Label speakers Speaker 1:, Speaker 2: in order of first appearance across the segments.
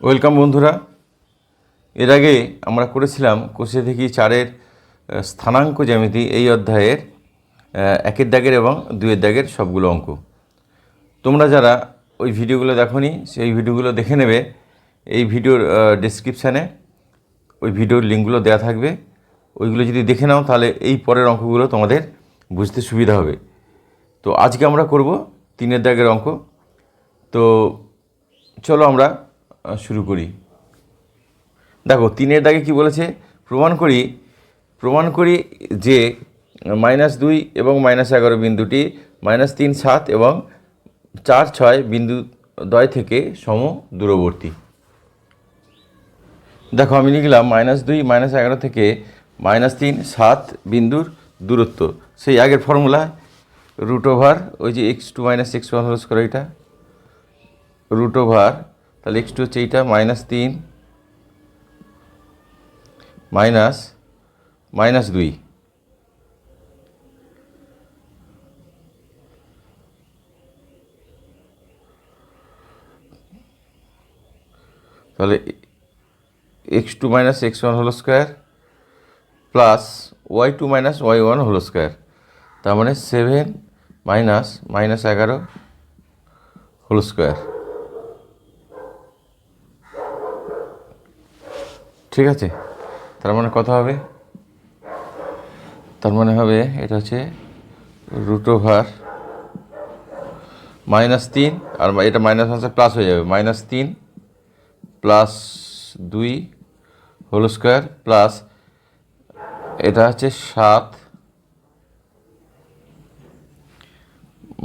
Speaker 1: Welcome বন্ধুরা। এর আগে আমরা করেছিলাম কোষে থেকে চারের স্থানাঙ্ক জ্যামিতি এই অধ্যায়ের একের দাগের এবং দুয়ের দাগের সবগুলো অঙ্ক। তোমরা যারা ওই ভিডিওগুলো দেখোনি, সেই ভিডিওগুলো দেখে নেবে। এই ভিডিওর ডেসক্রিপশানে ওই ভিডিওর লিঙ্কগুলো দেওয়া থাকবে। ওইগুলো যদি দেখে নাও, তাহলে এই পরের অঙ্কগুলো তোমাদের বুঝতে সুবিধা হবে। তো আজকে আমরা করব তিনের দাগের অঙ্ক। তো চলো আমরা শুরু করি। দেখো, তিনের দাগে কি বলেছে? প্রমাণ করি প্রমাণ করি যে মাইনাস দুই এবং মাইনাস এগারো বিন্দুটি মাইনাস তিন সাত এবং চার ছয় বিন্দু দয় থেকে সম দূরবর্তী। দেখো, আমি লিখলাম মাইনাস দুই, মাইনাস এগারো থেকে মাইনাস তিন, সাত বিন্দুর দূরত্ব। সেই আগের ফর্মুলা, রুট ওভার, ওই যে x two minus x one হল স্কোয়ার এইটা রুট ওভার তাহলে এক্স টু হচ্ছে এইটা মাইনাস তিন মাইনাস মাইনাস দুই। তাহলে x two minus x one হলো square plus y two minus y one হলো স্কোয়ার তার মানে সেভেন মাইনাস মাইনাস এগারো হোল স্কোয়ার ঠিক আছে? তার মানে কত হবে? তার মানে হবে এটা হচ্ছে রুট ওভার মাইনাস তিন, আর এটা মাইনাস মাইনাসে প্লাস হয়ে যাবে। মাইনাস তিন প্লাস দুই হোল স্কোয়ার প্লাস এটা হচ্ছে সাত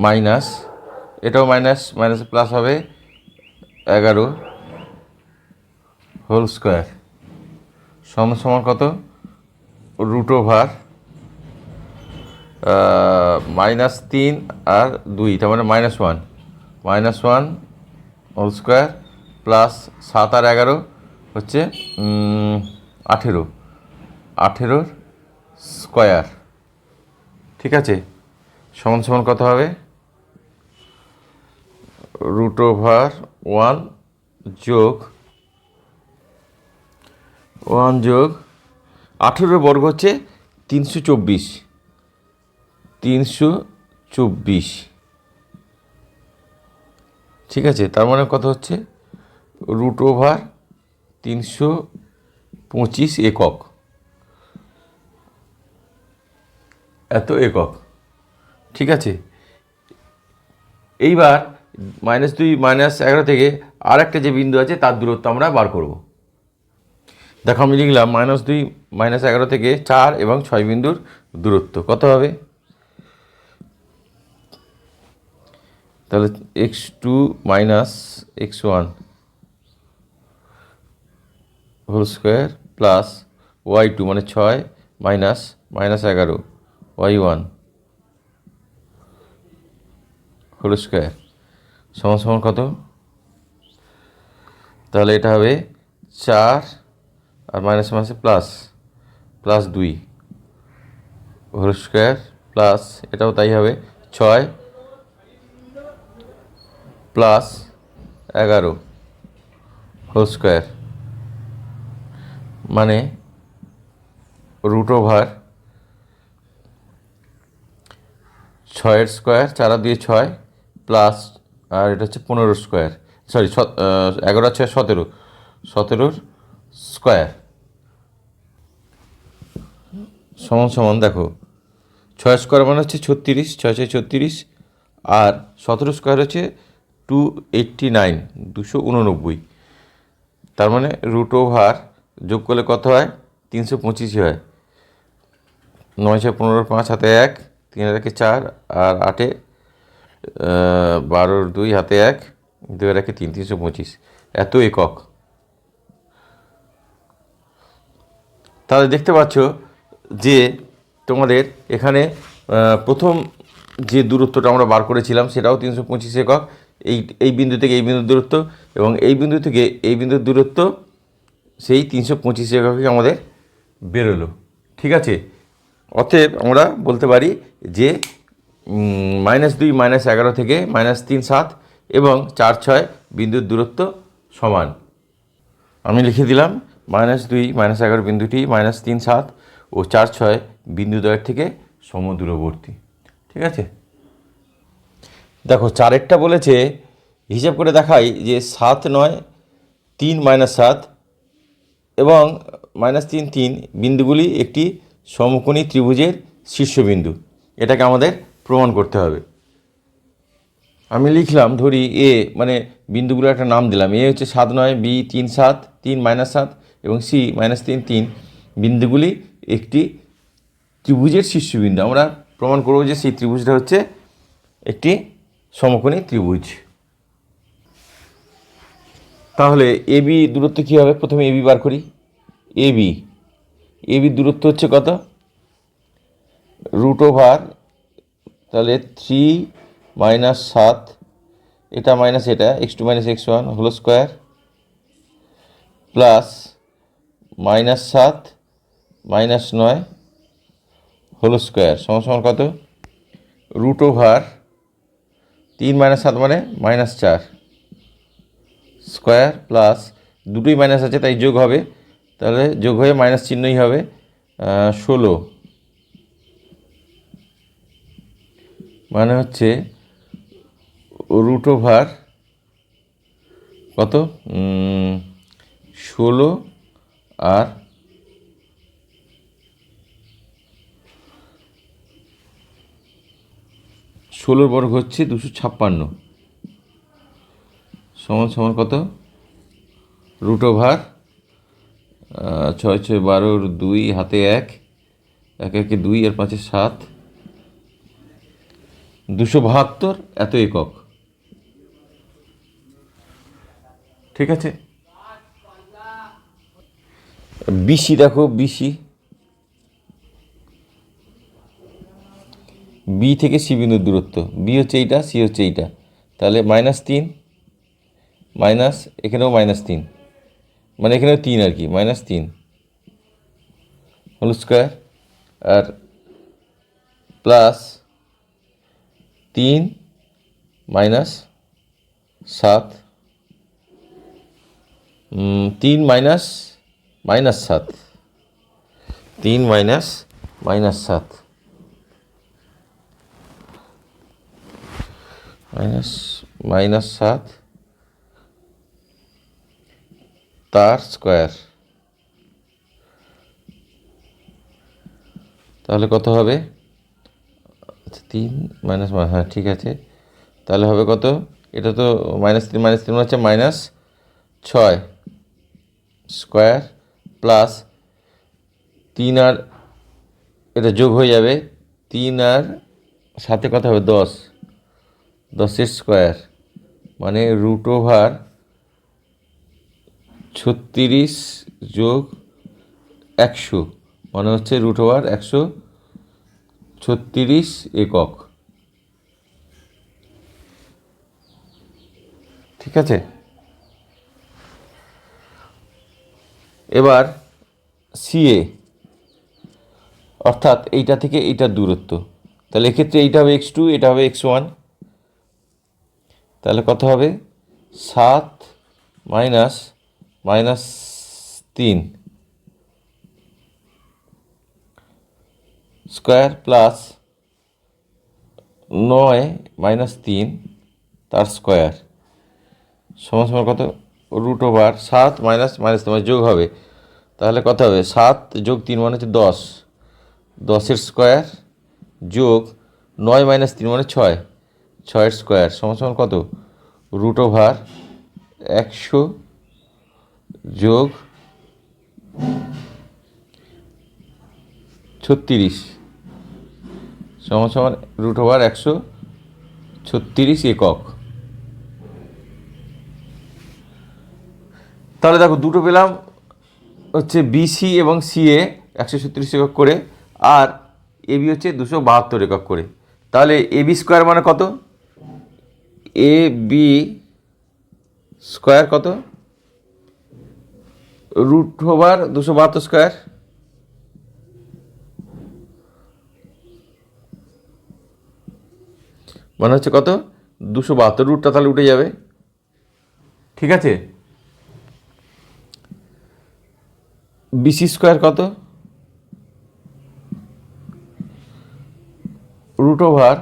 Speaker 1: মাইনাস এটাও মাইনাস মাইনাসে প্লাস হবে এগারো হোল স্কোয়ার সমান সমান কত? রুট ওভার মাইনাস তিন আর দুই, তার মানে minus one minus one whole square plus সাত আর এগারো হচ্ছে আঠেরো। আঠেরোর স্কোয়ার ঠিক আছে? সমান সমান কত হবে? রুট ওভার ওয়ান যোগ ওয়ান যোগ আঠেরো বর্গ হচ্ছে তিনশো চব্বিশ। তিনশো চব্বিশ। ঠিক আছে, তার মানে কত হচ্ছে? রুট ওভার তিনশো পঁচিশ একক। এত একক। ঠিক আছে, এইবার মাইনাস দুই, মাইনাস এগারো থেকে আর একটা যে বিন্দু আছে তার দূরত্ব আমরা বার করব। দেখো আমি লিখলাম মাইনাস দুই, মাইনাস এগারো থেকে চার এবং ছয় বিন্দুর দূরত্ব। কত হবে? তাহলে x two minus x one whole square plus y two মানে ছয় মাইনাস মাইনাস এগারো, ওয়াই ওয়ান হোল স্কোয়ার। সমান সমান কত? তাহলে এটা হবে চার আর মাইনাস মাইনাসে প্লাস প্লাস দুই। হোল স্কোয়ার প্লাস এটাও তাই হবে, ছয় প্লাস এগারো। হোল স্কোয়ার মানে রুট ওভার ছয়ের স্কোয়ার চারা দিয়ে ছয় প্লাস আর এটা হচ্ছে পনেরো স্কোয়ার সরি এগারো ছয় সতেরো। সতেরোর স্কোয়ার সমান সমান দেখো। ছয় স্কোয়ার মানে হচ্ছে ছত্রিশ, ছয় ছয় ছত্রিশ, আর সতেরো স্কোয়ার হচ্ছে টু এইট্টি নাইন দুশো উননব্বই। তার মানে রুট ওভার যোগ করলে কত হয়? তিনশো পঁচিশই হয়। নয় ছয় পনেরো, পাঁচ হাতে এক, তিন একে চার, আর আটে বারোর দুই হাতে এক, দুই একে তিন, তিনশো পঁচিশ। এত একক। তাহলে দেখতে পাচ্ছ যে তোমাদের এখানে প্রথম যে দূরত্বটা আমরা বার করেছিলাম সেটাও তিনশো পঁচিশ একক। এই এই বিন্দু থেকে এই বিন্দুর দূরত্ব এবং এই বিন্দু থেকে এই বিন্দুর দূরত্ব সেই তিনশো পঁচিশ এককে আমাদের বেরোলো। ঠিক আছে? অতএব আমরা বলতে পারি যে মাইনাস দুই, মাইনাস এগারো থেকে মাইনাস তিন, সাত এবং চার, ছয় বিন্দুর দূরত্ব সমান। আমি লিখে দিলাম, মাইনাস দুই, মাইনাস এগারো বিন্দুটি, মাইনাস তিন, সাত ও চার ছয় বিন্দুদ্বয়ের থেকে সমদূরবর্তী ঠিক আছে? দেখো, চারেরটা বলেছে, হিসাব করে দেখাই যে সাত নয়, তিন মাইনাস সাত এবং মাইনাস তিন তিন বিন্দুগুলি একটি সমকোণী ত্রিভুজের শীর্ষবিন্দু। এটাকে আমাদের প্রমাণ করতে হবে। আমি লিখলাম, ধরি এ মানে বিন্দুগুলো একটা নাম দিলাম। এ হচ্ছে সাত নয়, বি তিন সাত, তিন মাইনাস সাত এবং সি মাইনাস তিন তিন। বিন্দুগুলি একটি ত্রিভুজের শীর্ষবিন্দু। আমরা প্রমাণ করব যে সেই ত্রিভুজটা হচ্ছে একটি সমকোণী ত্রিভুজ। তাহলে এ বি দূরত্ব কী হবে? প্রথমে এ বি বার করি। A B. এ বির দূরত্ব হচ্ছে কত? রুট ওভার, তাহলে থ্রি মাইনাস সাত, এটা মাইনাস এটা, x two minus x one whole square, plus minus সাত মাইনাস নয় হোল স্কোয়ার, সমান কত? রুট ওভার তিন মাইনাস সাত মানে মাইনাস চার। স্কোয়ার প্লাস দুটোই মাইনাস আছে, তাই যোগ হবে। তাহলে যোগ হয়ে মাইনাস চিহ্নই হবে ষোলো। মানে হচ্ছে রুট ওভার কত? ষোলো আর ষোলোর বর্গ হচ্ছে দুশো ছাপ্পান্ন। সমান সমান কত? রুট ওভার ছয় ছয় বারোর দুই, হাতে এক এক একে দুই আর পাঁচে সাত। দুশো বাহাত্তর, এত একক। ঠিক আছে? বিসি দেখো বিসি বি থেকে সি বিন্দুর দূরত্ব। বি হচ্ছে এইটা সি হচ্ছে এইটা। তাহলে মাইনাস তিন মাইনাস এখানেও মাইনাস তিন। মানে এখানেও তিন আর কি মাইনাস তিন। হোল স্কোয়ার আর প্লাস তিন মাইনাস সাত। তিন মাইনাস মাইনাস সাত। তিন মাইনাস মাইনাস সাত। মাইনাস মাইনাস সাত, তার স্কোয়ার। তাহলে কত হবে? আচ্ছা তিন মাইনাস হ্যাঁ ঠিক আছে। তাহলে হবে কত? এটা তো মাইনাস তিন মাইনাস তিন হচ্ছে মাইনাস ছয় স্কোয়ার প্লাস তিন আর, এটা যোগ হয়ে যাবে তিন আর সাথে কথা হবে দশ। দশের স্কোয়ার মানে রুট ওভার ছত্রিশ যোগ একশো মানে হচ্ছে রুট ওভার একশো ছত্রিশ একক। ঠিক আছে? এবার সিএ অর্থাৎ এইটা থেকে এইটার দূরত্ব। তাহলে এক্ষেত্রে এইটা হবে এক্স টু এটা হবে এক্স ওয়ান তাহলে কত হবে? সাত মাইনাস মাইনাস তিন। স্কোয়ার প্লাস নয় মাইনাস তিন, তার স্কোয়ার। সমান সমান কত? রুট ওভার সাত মাইনাস মাইনাস তোমার যোগ হবে। তাহলে কত হবে? সাত যোগ তিন মানে হচ্ছে দশ। দশের স্কোয়ার যোগ নয় মাইনাস তিন মানে ছয়। ছয়ের স্কোয়ার সমান কত? রুট ওভার একশো যোগ ছত্রিশ। সমান সমান রুট ওভার একশো ছত্রিশ একক। তাহলে দেখো দুটো পেলাম হচ্ছে বিসি এবং সিএ একশো ছত্রিশ একক করে, আর এবি হচ্ছে দুশো বাহাত্তর একক করে। তাহলে এবি স্কোয়ার মানে কত? এ বি স্কোয়ার কত? রুট ওভার দুশো বাহাত্তর স্কোয়ার মানে হচ্ছে কত? দুশো বাহাত্তর। রুটটা তাহলে উঠে যাবে। ঠিক আছে? বিসি স্কোয়ার কত? রুট ওভার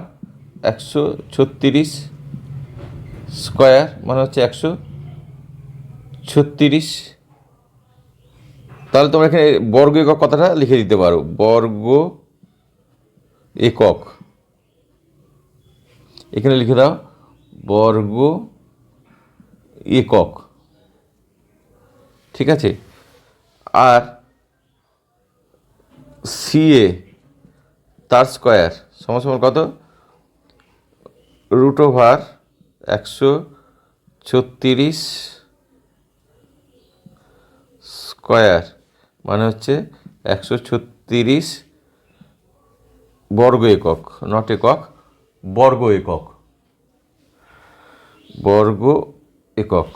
Speaker 1: একশো ছত্রিশ। স্কোয়ার মানে হচ্ছে একশো ছত্রিশ। তাহলে তোমরা এখানে বর্গ একক কথাটা লিখে দিতে পারো। বর্গ একক। এখানে লিখে দাও, বর্গ একক। ঠিক আছে? আর সিএ, তার স্কোয়ার, সমান কত? রুট ওভার একশো ছত্রিশ স্কোয়ার মানে হচ্ছে একশো ছত্রিশ বর্গ একক নট একক, বর্গ একক। বর্গ একক।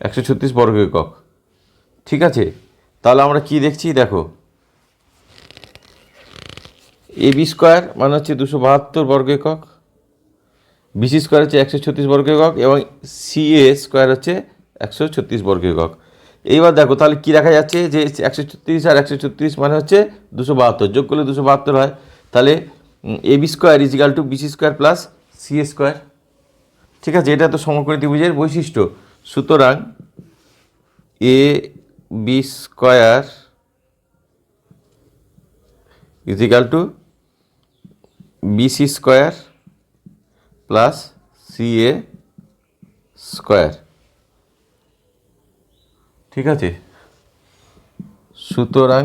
Speaker 1: একশো ছত্রিশ বর্গ একক। ঠিক আছে? তাহলে আমরা কি দেখছি? দেখো। এ বি স্কোয়ার মানে হচ্ছে দুশো বাহাত্তর বর্গ একক। বিসি স্কোয়ার হচ্ছে একশো ছত্রিশ বর্গ একক এবং সি এ স্কোয়ার হচ্ছে একশো ছত্রিশ বর্গ একক এইবার দেখো, তাহলে কী দেখা যাচ্ছে যে একশো ছত্রিশ আর একশো ছত্রিশ মানে হচ্ছে দুশো বাহাত্তর, যোগ করলে দুশো বাহাত্তর হয়। তাহলে A B square equal to BC square plus C square. ঠিক আছে, এটা তো সমকোণী ত্রিভুজের বৈশিষ্ট্য। সুতরাং, A B square equal to BC square plus C A square. ঠিক আছে? সুতরাং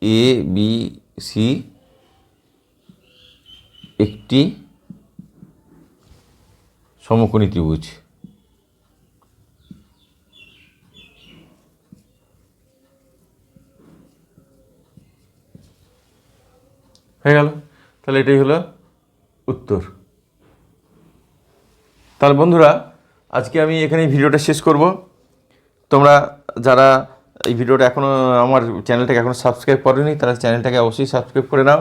Speaker 1: এ, বি, সি একটি সমকোণী ত্রিভুজ। হয়ে গেল? তাহলে এটাই হলো উত্তর। তাহলে বন্ধুরা, আজকে আমি এখানে ভিডিওটা শেষ করব। তোমরা যারা এই ভিডিওটা এখনও আমার চ্যানেলটাকে এখনও সাবস্ক্রাইব করেনি, তারা চ্যানেলটাকে অবশ্যই সাবস্ক্রাইব করে নাও।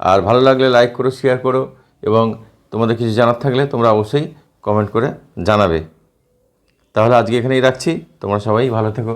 Speaker 1: আর ভালো লাগলে লাইক করো, শেয়ার করো এবং তোমাদের কিছু জানার থাকলে তোমরা অবশ্যই কমেন্ট করে জানাবে। তাহলে আজকে এখানেই রাখছি। তোমরা সবাই ভালো থেকো।